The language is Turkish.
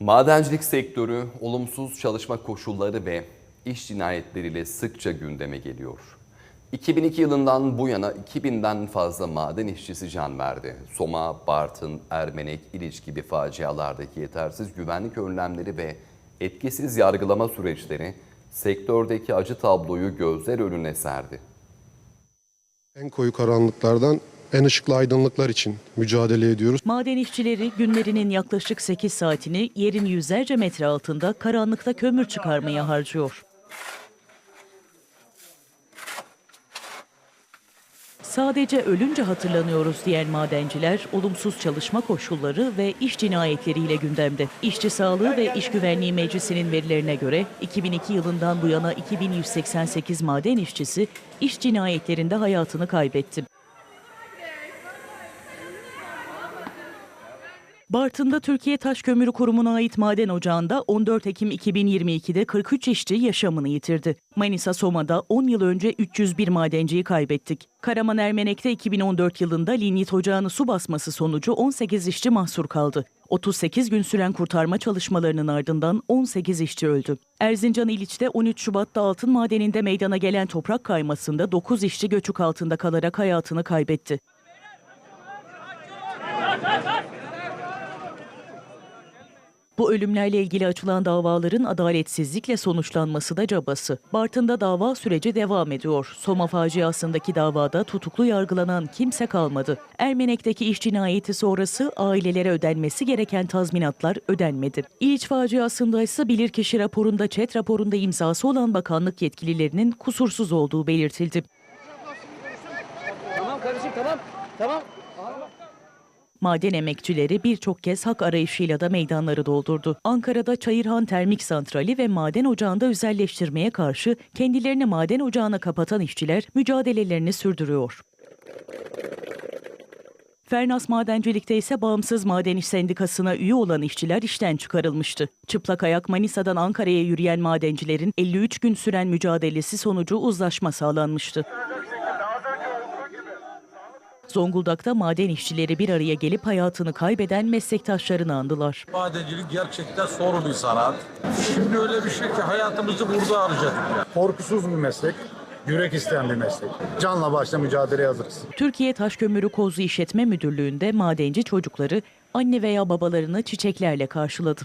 Madencilik sektörü olumsuz çalışma koşulları ve iş cinayetleriyle sıkça gündeme geliyor. 2002 yılından bu yana 2000'den fazla maden işçisi can verdi. Soma, Bartın, Ermenek, İliç gibi facialardaki yetersiz güvenlik önlemleri ve etkisiz yargılama süreçleri sektördeki acı tabloyu gözler önüne serdi. En koyu karanlıklardan en ışıklı aydınlıklar için mücadele ediyoruz. Maden işçileri günlerinin yaklaşık 8 saatini yerin yüzlerce metre altında karanlıkta kömür çıkarmaya harcıyor. Sadece ölünce hatırlanıyoruz diyen madenciler, olumsuz çalışma koşulları ve iş cinayetleriyle gündemde. İşçi Sağlığı ve İş Güvenliği Meclisi'nin verilerine göre 2002 yılından bu yana 2188 maden işçisi iş cinayetlerinde hayatını kaybetti. Bartın'da Türkiye Taş Kömürü Kurumu'na ait maden ocağında 14 Ekim 2022'de 43 işçi yaşamını yitirdi. Manisa Soma'da 10 yıl önce 301 madenciyi kaybettik. Karaman Ermenek'te 2014 yılında lignit ocağını su basması sonucu 18 işçi mahsur kaldı. 38 gün süren kurtarma çalışmalarının ardından 18 işçi öldü. Erzincan İliç'te 13 Şubat'ta altın madeninde meydana gelen toprak kaymasında 9 işçi göçük altında kalarak hayatını kaybetti. Bu ölümlerle ilgili açılan davaların adaletsizlikle sonuçlanması da cabası. Bartın'da dava süreci devam ediyor. Soma faciasındaki davada tutuklu yargılanan kimse kalmadı. Ermenek'teki iş cinayeti sonrası ailelere ödenmesi gereken tazminatlar ödenmedi. İliç faciasında ise bilirkişi raporunda ÇED raporunda imzası olan bakanlık yetkililerinin kusursuz olduğu belirtildi. Tamam kardeşim tamam. Tamam. Maden emekçileri birçok kez hak arayışıyla da meydanları doldurdu. Ankara'da Çayırhan Termik Santrali ve maden ocağında özelleştirmeye karşı kendilerini maden ocağına kapatan işçiler mücadelelerini sürdürüyor. Fernas Madencilik'te ise Bağımsız Maden İş Sendikası'na üye olan işçiler işten çıkarılmıştı. Çıplak ayak Manisa'dan Ankara'ya yürüyen madencilerin 53 gün süren mücadelesi sonucu uzlaşma sağlanmıştı. Zonguldak'ta maden işçileri bir araya gelip hayatını kaybeden meslektaşlarını andılar. Madencilik gerçekten zor bir sanat. Şimdi öyle bir şey ki hayatımızı burada harcadık. korkusuz bir meslek, yürek isteyen bir meslek. Canla başla mücadeleye hazırız. Türkiye Taş Kömürü Kozlu İşletme Müdürlüğü'nde madenci çocukları anne veya babalarını çiçeklerle karşıladı.